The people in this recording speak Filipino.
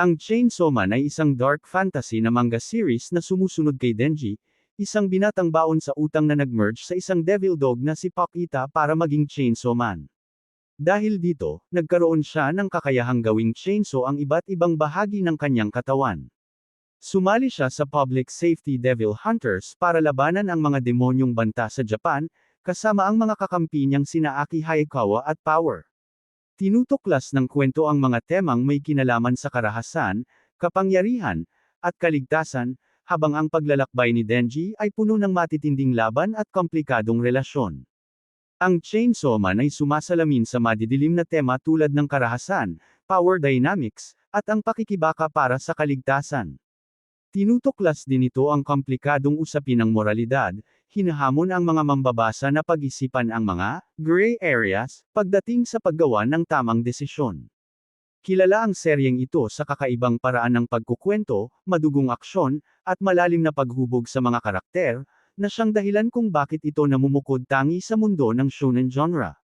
Ang Chainsaw Man ay isang dark fantasy na manga series na sumusunod kay Denji, isang binatang baon sa utang na nag-merge sa isang devil dog na si Pakita para maging Chainsaw Man. Dahil dito, nagkaroon siya ng kakayahang gawing chainsaw ang iba't ibang bahagi ng kanyang katawan. Sumali siya sa Public Safety Devil Hunters para labanan ang mga demonyong banta sa Japan, kasama ang mga kakampi niyang sina Aki Hayakawa at Power. Tinutuklas ng kwento ang mga temang may kinalaman sa karahasan, kapangyarihan, at kaligtasan, habang ang paglalakbay ni Denji ay puno ng matitinding laban at komplikadong relasyon. Ang Chainsaw Man ay sumasalamin sa madidilim na tema tulad ng karahasan, power dynamics, at ang pakikibaka para sa kaligtasan. Tinutuklas din ito ang komplikadong usapin ng moralidad, hinahamon ang mga mambabasa na pag-isipan ang mga gray areas pagdating sa paggawa ng tamang desisyon. Kilala ang seryeng ito sa kakaibang paraan ng pagkukwento, madugong aksyon, at malalim na paghubog sa mga karakter, na siyang dahilan kung bakit ito namumukod tangi sa mundo ng shonen genre.